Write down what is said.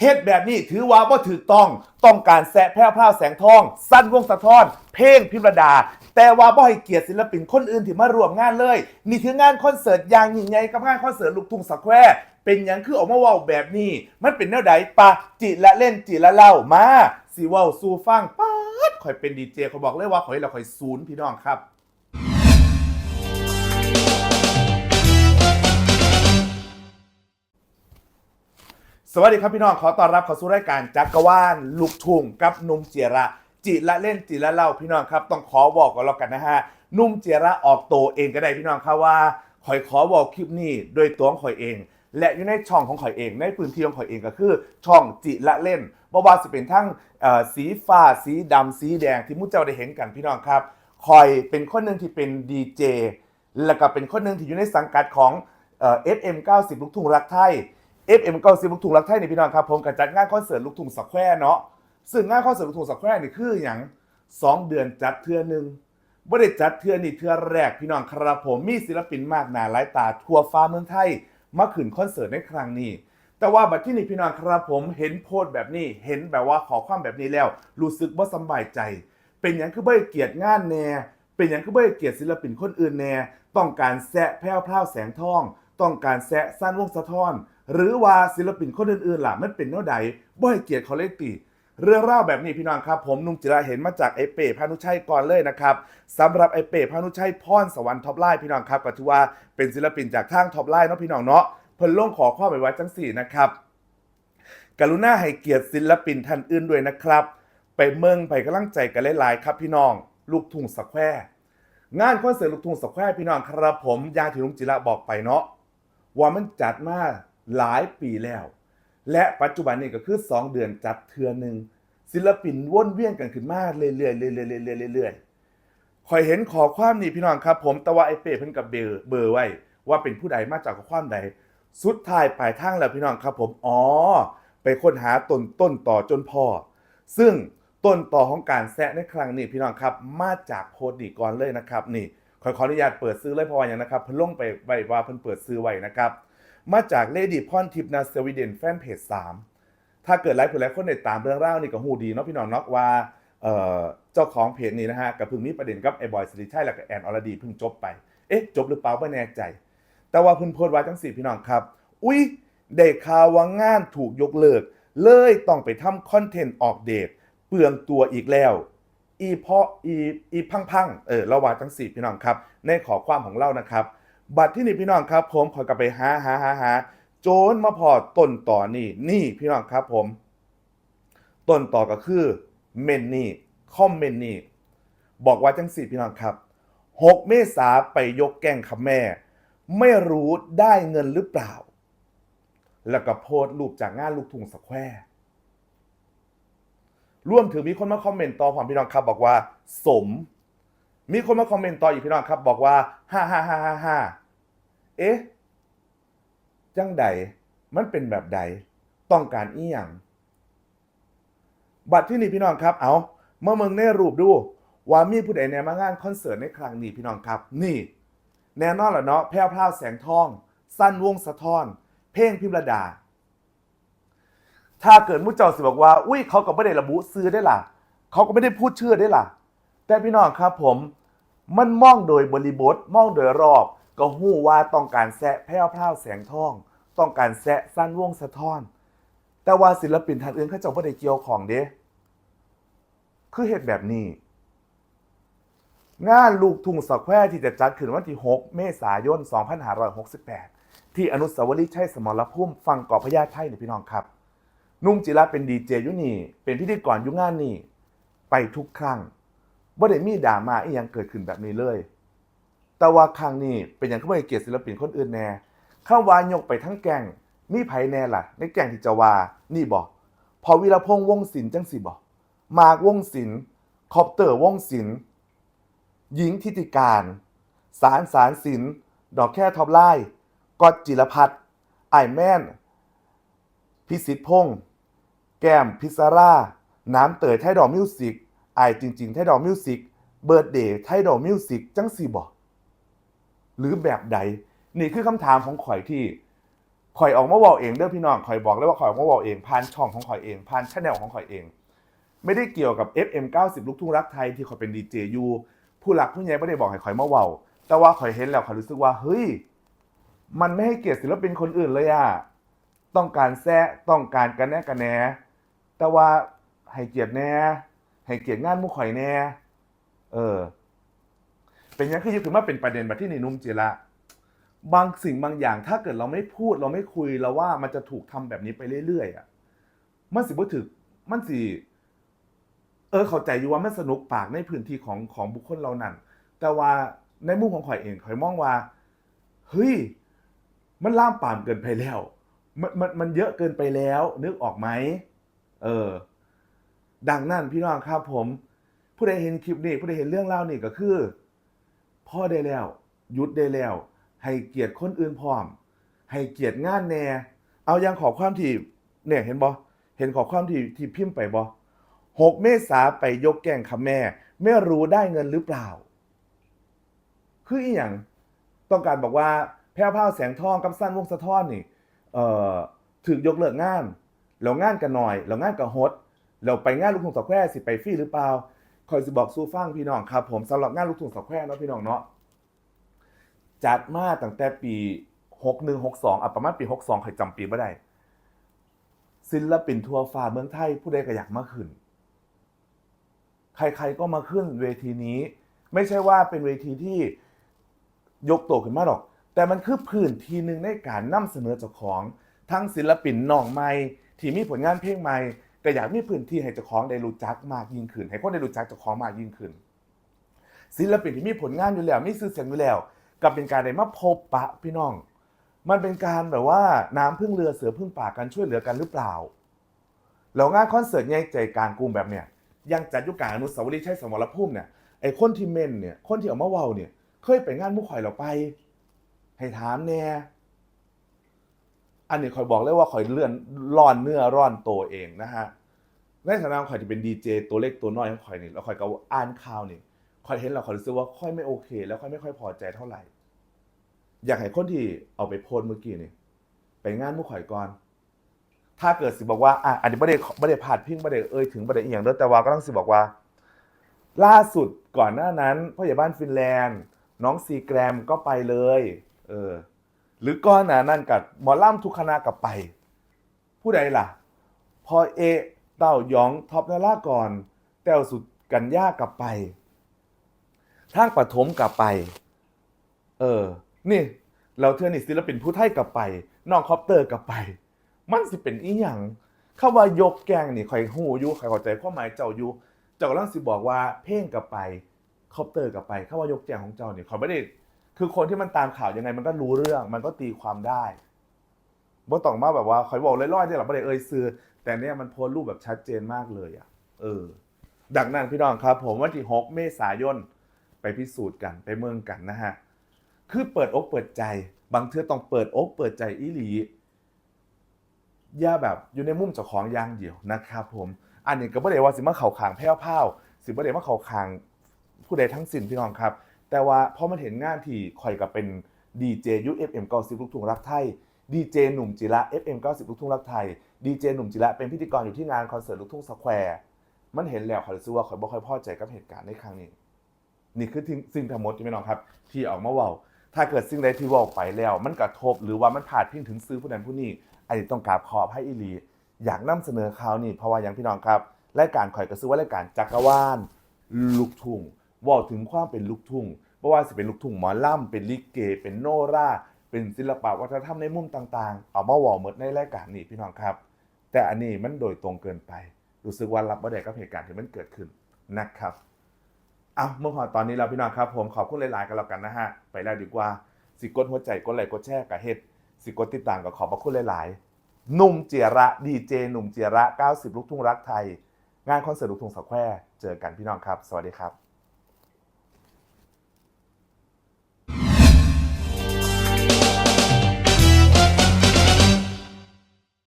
เฮ็ดแบบนี้ถือว่าบ่ถูกต้องต้องการแสะแพร่พราวแสงทอง สั้นวงสะท้อน เพลงพิมรดา แต่ว่าบ่ให้เกียรติศิลปินคนอื่นที่มาร่วมงานเลย นี่คืองานคอนเสิร์ตอย่างยิ่งใหญ่กับงานคอนเสิร์ตลูกทุ่งสแควร์เป็นหยังคือออกมาเว้าแบบนี้ มันเป็นแนวใดปะจิละเล่นจิละเล่ามาสิเว้าสู่ฟังป๊าดข่อยเป็นดีเจเขาบอกเลยว่าข่อยเราข่อยศูนย์พี่น้องครับ สวัสดีครับพี่น้องขอต้อนรับเข้าสู่รายการจักรวาลลูกทุ่งกับหนุ่มเจียระจิละเล่นจิละเล่าพี่น้องครับ ต้องขอบอกก่อนแล้วกันนะฮะหนุ่มเจียระออกโตวเองก็ได้พี่น้องครับว่าข่อยขอบอกคลิปนี้โดยตัวของข่อยเอง และอยู่ในช่องของข่อยเอง ในพื้นที่ของข่อยเองก็คือ ช่องจิละเล่นบ่ว่าจะเป็นทั้งเอ่อสีฟ้าสีดำสีแดงที่มุเจ้าได้เห็นกันพี่น้องครับข่อยเป็นคนหนึ่งที่เป็นดีเจแล้วก็เป็นคนหนึ่งที่อยู่ในสังกัดของเอ่อ FM 90 ลูกทุ่งรักไทย FM 90ลูกทุ่งรักไทยในพี่น้องครับผมก็จัดงานคอนเสิร์ตลูกทุ่งสแควร์เนาะซึ่งงานคอนเสิร์ตลูกทุ่งสแควร์นี่คืออย่างสองเดือนจัดเทื่อหนึ่งบ่ได้จัดเทื่อนี่เทื่อแรกพี่น้องครับผมมีศิลปินมากหนาหลายตาทั่วฟ้าเมืองไทยมาขึ้นคอนเสิร์ตในครั้งนี้ แต่ว่าบัดที่นี่พี่น้องครับผมเห็นโพสต์แบบนี้เห็นแบบว่าขอความแบบนี้แล้วรู้สึกว่าสบายใจ เป็นอย่างคือบ่ได้เกียรติงานแน่เป็นอย่างคือบ่ได้เกียรติศิลปินคนอื่นแน่ต้องการแซะแพร่วพราวแสงทอง ต้องการแซะสั้นวงสะท้อน หรือว่าศิลปินคนอื่นๆล่ะมันเป็นแนวใดบ่ให้เกียรติเขาเลยติเรื่องเล่าวแบบนี้พี่น้องครับ ผมนุ่งจิราเห็นมาจากไอเป้พานุชัยก่อนเลยนะครับสำหรับไอเป้พานุชัยพรสวรรค์ท็อปไลน์พี่น้องครับก็ถือว่าเป็นศิลปินจากทางท็อปไลน์เนาะพี่น้องเนาะเพิ่นลงขอข้อไปไว้จังสี่นะครับกรุณาให้เกียรติศิลปินท่านอื่นด้วยนะครับ ไปเมืองไปกำลังใจกันหลายๆครับพี่น้อง ลูกทุ่งสแควร์งานคอนเสิร์ตลูกทุ่งสแควร์พี่น้องครับผมยาที่ลุงจิระบอกไปเนาะว่ามันจัดมา หลายปีแล้ว และปัจจุบันนี้ก็คือ 2 เดือนจัดเทือหนึ่งศิลปินว่นเวียนกันขึ้นมาเรื่อยๆเรื่อยๆเรื่อยๆเรื่อยๆคอยเห็นขอความนี่พี่น้องครับ ผมแต่ว่าไอเป้เพิ่นกับเบอร์เบอร์ไว้ ว่าเป็นผู้ใดมาจากความใด สุดท้ายปลายทางแล้วพี่น้องครับ ผมอ๋อไปค้นหาต้นต้นต่อจนพอซึ่งต้นต่อของการแซะในครั้งนี้พี่น้องครับ มาจากโพสต์ดีก่อนเลยนะครับ นี่ขอขออนุญาตเปิดซื้อเลยเพราะว่าอย่างนะครับเพิ่นลงไปไว้ว่าเพิ่นเปิดซื้อไว้นะครับ มาจากเลดี้พรทิพย์นาสวีเดนแฟนเพจ3ถ้าเกิดไลฟ์ผู้ใดคนใดตามเรื่องรานี่ก็ฮู้ดีเนาะพี่น้องเนาะว่าเจ้าของเพจนี้นะฮะกับพิ่งมีประเด็นกับไอ้บอยสิริชัยและก็แอนอรดีเพิ่งจบไป เอ๊ะ จบหรือเปล่าไม่แน่ใจ แต่ว่าพิ่นโพสต์ไว้ทั้งสี่พี่น้องครับ อุ๊ยได้ข่าวว่างานถูกยกเลิก เลยต้องไปทำคอนเทนต์ออกเดทเปลืองตัวอีกแล้ว อีเพาะอีอีพังพังเออเราว่าทั้งสี่พี่น้องครับ ในขอความของเรานะครับ บัตรที่นี่พี่น้องครับ ผมขอกลับไปหาหาหาหาโจนมาพอต้นต่อนี่นี่พี่น้องครับผม ต้นต่อก็คือเมนนี่คอมเมนนี่บอกว่าจังสี่พี่น้องครับ 6 เมษาไปยกแก้งคำแม่ ไม่รู้ได้เงินหรือเปล่า แล้วก็โพสต์รูปจากงานลูกทุ่งสแควร์ร่วมถึงมีคนมาคอมเมนต์ต่อความพี่น้องครับ บอกว่า สม มีคนมาคอมเมนต์ต่ออีกพี่น้องครับ บอกว่าฮ่าฮ่าฮ่าฮ่าฮ่า เอ๊ะ จังใด มันเป็นแบบใด ต้องการอีหยังบัตรที่นี่พี่น้องครับ เอาเมื่อเมืองแน่รูปดู ว่ามีผู้ใดแนมางานคอนเสิร์ตในครั้งนี้พี่น้องครับ นี่ แน่นอนแหละเนาะแพร่วพราวแสงทอง สั้นวงสะท้อน เพลงพิมระดา ถ้าเกิดมุจเจ้าสิบอกว่า อุ้ยเขาก็ไม่ได้ระบุซื้อได้ล่ะ เขาก็ไม่ได้พูดชื่อได้ล่ะ แต่พี่น้องครับผม มันมองโดยบริบท มองโดยรอบ ก็หู้ว่าต้องการแซะแพร่วพราวแสงทอง ต้องการแซะสั้นวงสะท้อน แต่ว่าศิลปินท่านอื่นเขาเจ้าไม่ได้เกี่ยวของเด้คือเหตุแบบนี้ งานลูกทุ่งสแควร์ที่จะจัดขึ้นวันที่ 6 เมษายน 2568 ที่อนุสาวรีย์ชัยสมรภูมิฟังเกาะพญาไทนี่พี่น้องครับ นุ่มจิระเป็นดีเจยุนี่ เป็นพิธีกรยุงงานนี่ ไปทุกครั้งบ่ได้มีดราม่าอีหยังเกิดขึ้นแบบนี้เลย แต่ว่าครั้งนี้เป็นอย่างที่ไม่เกียรติศิลปินคนอื่นแน่ข้าวานยกไปทั้งแกงมีไผแน่ล่ะ ในแกงที่จะว่านี่บอกพอวีรพงษ์วงศิลป์จังสิบอกมากวงศิลป์คอปเตอร์วงศิลป์หญิงทิติการ สารสารสินดอกแค่ท็อปไลน์กอดจิรพัฒน์ไอายแม่นพิสิทธพงษ์แก้มพิซาร่า น้ำเตยไทยดอกมิวสิกไอายจริง ๆ ไทยดอกมิวสิกเบิร์ดเดย์ไทยดอกมิวสิกจังสีบอก หรือแบบใด นี่คือคำถามของข่อยที่ข่อยออกมาบอกเองเด้อพี่น้องข่อยบอกเลยว่าข่อยออกมาบอกเองผ่านช่องของข่อยเองผ่านชแนลของข่อยเอง ไม่ได้เกี่ยวกับ FM 90 ลูกทุ่งรักไทยที่ข่อยเป็นดีเจยูผู้หลักผู้ใหญ่ไม่ได้บอกให้ข่อยมาเว้าแต่ว่าข่อยเห็นแล้วข่อยรู้สึกว่าเฮ้ยมันไม่ให้เกียรติศิลปินคนอื่นเลยอะต้องการแซะต้องการกันแน่กันแหน่แต่ว่าให้เกียรติแน่ให้เกียรติงานมู่ข่อยแน่เออ เป็นอยังคือยึดถือว่าเป็นประเด็นแบบที่ในนุ่มจิระบางสิ่งบางอย่างถ้าเกิดเราไม่พูดเราไม่คุยเราว่ามันจะถูกทำแบบนี้ไปเรื่อยๆอะมันสิบ่ถึกมันสิเออเข้าใจอยู่ว่ามันสนุกปากในพื้นที่ของของบุคคลเรานั่นแต่ว่าในมุมของข่อยเองข่อยมองว่าเฮ้ยมันล่ามปามเกินไปแล้ว มันมันมันเยอะเกินไปแล้ว นึกออกไหมเออ ดังนั้นพี่น้องครับผม ผู้ใดเห็นคลิปนี้ผู้ใดเห็นเรื่องเล่าวนี่ก็คือ พ่อได้แล้วหยุดได้แล้ว ให้เกียรติคนอื่นพร้อม ให้เกียรติงานแน่ เอายังขอความที่เนี่ยเห็นบ่เห็นขอความที่ที่พิมพ์ไปบ่หกเมษาไปยกแกงคำแม่ ไม่รู้ได้เงินหรือเปล่า คืออีหยังต้องการบอกว่าแพ้วพราวแสงทองกับสั้นวงสะท้อนนี่ เอ่อถึกยกเลิกงานแล้วงานกันหน่อยแล้วงานกับฮดแล้วไปงานลูกทุ่งสแควสิไปฟรีหรือเปล่า คอยสิบอกสู้ฟังพี่น้องครับ ผมสำหรับงานลูกทุ่งสแควเนาะพี่น้องเนาะจัดมาตั้งแต่ปี61 62อะประมาณปี62ใครจำปีไม่ได้ ศิลปินทัวร์ฟ้าเมืองไทยผู้ใดก็อยากมาขึ้น ใครๆก็มาขึ้นเวทีนี้ ไม่ใช่ว่าเป็นเวทีที่ยกตัวขึ้นมาหรอก แต่มันคือพื้นที่หนึ่งในการนำเสนอเจ้าของ ทั้งศิลปินน้องใหม่ที่มีผลงานเพลงใหม่ ก็อยากมีพื้นที่ให้เจ้าของได้รู้จักมากยิ่งขึ้น ให้คนได้รู้จักเจ้าของมากยิ่งขึ้น ศิลปินที่มีผลงานอยู่แล้วมีชื่อเสียงอยู่แล้วกับเป็นการได้มาพบปะพี่น้อง มันเป็นการแบบว่าน้ำพึ่งเรือเสือพึ่งป่ากันช่วยเหลือกันหรือเปล่าแล้วงานคอนเสิร์ตใหญ่ใจกลางกรุงแบบเนี้ยยังจัดอยุกลางอนุสาวรีย์ชัยสมรภูมิเนี่ยไอ้คนที่เมนเนี่ยคนที่เอามาเว้าเนี่ยเคยไปงานมุข่อยเราไป ให้ถามแน่อันนี้ข่อยบอกเลยว่าข่อยเลื่อนร้อนเนื้อร้อนตัวเองนะฮะ ในฐานะข่อยที่เป็นดีเจตัวเล็กตัวน้อยของข่อยนี่แล้วข่อยก็อ่านข่าวนี่ค่อยเห็นแล้วค่อยรู้สึกว่าค่อยไม่โอเค แล้วค่อยไม่ค่อยพอใจเท่าไหร่ อยากให้คนที่เอาไปโพสเมื่อกี้นี่ไปงานมุกข่อยก่อน ถ้าเกิดสิบอกว่าอะอันนี้ไม่ได้ไม่ได้พาดพิงไม่ได้เอ่ยถึงไม่ได้อียงเด้อแต่ว่าก็ต้องสิบอกว่า ล่าสุดก่อนหน้านั้นพ่อใหญ่บ้านฟินแลนด์ น้องซีแกรมก็ไปเลย เออ หรือก้อนหนานั่นกับหมอล่ำทุกคณะกับไป ผู้ใดล่ะ พอเอ เต้ายองท็อปนาล่าก่อน แต้วสุดกันย่ากลับไปทางปฐมกลับไป เออ นี่ เราเทือนี่ศิลปินผู้ไทยกลับไปน้องคอปเตอร์กลับไป มันสิเป็นอีหยังเข้าว่ายกแกงนี่ใครหูอยู่ใครเข้าใจความหมายเจ้าอยู่เจ้ากำลังสิบอกว่าเพ่งกลับไปคอปเตอร์กลับไปเข้าว่ายกแกงของเจ้าเนี่เขาไม่ได้คือคนที่มันตามข่าวยังไงมันก็รู้เรื่อง มันก็ตีความได้บ่ต้องมาแบบว่าคอยบอกลอยๆที่เราไม่ได้เอ่ยซื้อ แต่เนี่ยมันโพสต์รูปแบบชัดเจนมากเลยอะ เออ ดังนั้นพี่น้องครับ ผมวันที่ 6 เมษายนไปพิสูจน์กันไปเมืองกันนะฮะ คือเปิดอกเปิดใจ บางเทื่อต้องเปิดอกเปิดใจอีหลีอย่าแบบอยู่ในมุมเจ้าของยางเดียวนะครับผม อันนี้ก็บ่ได้ว่าสิมาเข่าขางแพ้วพราวสิบ่ได้มาเข่าขางผู้ใดทั้งสิ้นพี่น้องครับ แต่ว่าพอมันเห็นงานที่คอยกับเป็นดีเจยุ FM 90ลูกทุ่งรักไทย ดีเจหนุ่มจิระ FM 90 ลูกทุ่งรักไทย ดีเจหนุ่มจิระเป็นพิธีกรอยู่ที่งานคอนเสิร์ตลูกทุ่งสแควร์ มันเห็นแล้วขอยรู้สึกว่าขอยบ่ค่อยพอใจกับเหตุการณ์ในครั้งนี้ นี่คือสิ่งทั้งหมดที่พี่น้องครับ ที่ออกมาเว่าถ้าเกิดสิ่งใดที่เว่าไปแล้ว มันกระทบหรือว่ามันผ่าดพิงถึงซื้อผู้นั้นผู้นี้อันนี้ต้องกราบขอบให้อีหลี อยากนำเสนอข่าวนี่เพราะว่าอย่างพี่น้องครับรายการข่อยก็ซื้อว่ารายการจักรวาลลูกทุ่งว่าถึงความเป็นลูกทุ่งเพราะว่าสิเป็นลูกทุ่งหมอล่ำเป็นลิเกเป็นโนรา เป็นศิลปะวัฒนธรรมในมุมต่างๆ เอามาว่าหมดในรายการนี้พี่น้องครับ แต่อันนี้มันโดยตรงเกินไป รู้สึกว่ารับบ่ได้กับเหตุการณ์ที่มันเกิดขึ้นนะครับเอะเมื่อพอตอนนี้เราพี่น้องครับผมขอบคุณหลายๆกันแล้วกันนะฮะไปแล้วดีกว่าสิกดหัวใจกดไลค์กดแชร์กับเฮ็ดสิกดติดตามกับขอบพระคุณหลายๆหนุ่มเจียระดีเจหนุ่มเจียระ 90 ลูกทุ่งรักไทย งานคอนเสิร์ตลูกทุ่งสแควร์เจอกันพี่น้องครับ สวัสดีครับ